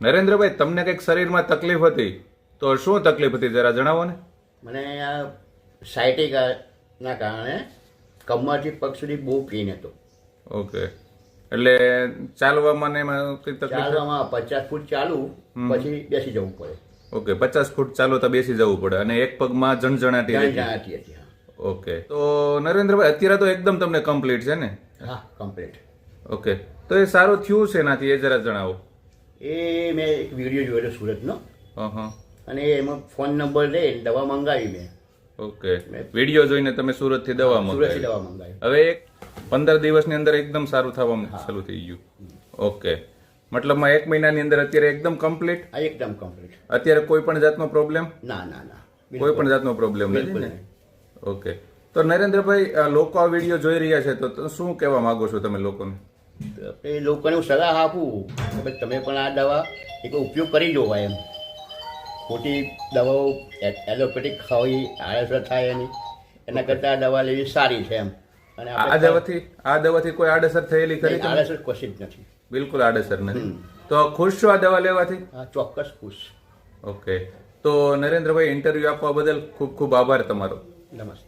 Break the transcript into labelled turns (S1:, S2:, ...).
S1: નરેન્દ્રભાઈ તમને કંઈક શરીરમાં તકલીફ હતી તો શું તકલીફ હતી જરા જણાવો ને?
S2: મને આ સાયટિકાના કારણે કમરથી પગ સુધી બહુ પેઇન હતો.
S1: ઓકે. એટલે ચાલવામાં ને એમાં કઈ તકલીફ
S2: ચાલવામાં પચાસ ફૂટ ચાલુ પછી બેસી જવું પડે.
S1: ઓકે પચાસ ફૂટ ચાલો તો બેસી જવું પડે અને એક પગમાં જણજણાટી
S2: જાણ
S1: રહેતી.
S2: હતી
S1: ઓકે. તો નરેન્દ્રભાઈ અત્યારે તો એકદમ તમને કમ્પ્લીટ છે ને?
S2: હા કમ્પ્લીટ
S1: ઓકે. તો એ સારું થયું છે એનાથી એ જરા જણાવો.
S2: એ મેં એક વીડિયો જોયેલો સુરતનો.
S1: હં હં
S2: અને એમાં ફોન નંબર લે દવા મંગાવી મેં.
S1: ઓકે. વીડિયો જોઈને તમે સુરતથી દવા મંગાવી.
S2: દવા મંગાવી.
S1: હવે એક પંદર દિવસની અંદર એકદમ સારું થવા ચાલુ થઈ ગયું. ઓકે. મતલબમાં એક મહિનાની અંદર અત્યારે એકદમ કમ્પ્લીટ
S2: એકદમ કમ્પ્લીટ
S1: અત્યારે કોઈ પણ જાતનો પ્રોબ્લેમ
S2: ના ના ના.
S1: કોઈ પણ જાતનો પ્રોબ્લેમ નથી. ઓકે. તો નરેન્દ્રભાઈ આ લોકો આ વીડિયો જોઈ રહ્યા છે તો તો શું કહેવા માંગો છો તમે લોકોને?
S2: એ લોકોને હું સલાહ આપું કે ભાઈ તમે પણ આ દવા એક ઉપયોગ કરી જોવા એમ. ખોટી દવાઓ એલોપેથિક ખાવી આળસ થાય એની. એના કરતાં આ દવા લેવી સારી છે એમ. અને
S1: આ દવાથી આ દવાથી કોઈ આડઅસર થયેલી ખરી
S2: આડઅસર? કશી જ નથી.
S1: બિલકુલ આડઅસર નથી. તો ખુશ છો આ દવા લેવાથી?
S2: હા ચોક્કસ ખુશ.
S1: ઓકે તો નરેન્દ્રભાઈ ઇન્ટરવ્યુ આપવા બદલ ખૂબ ખૂબ આભાર તમારો.
S2: નમસ્તે.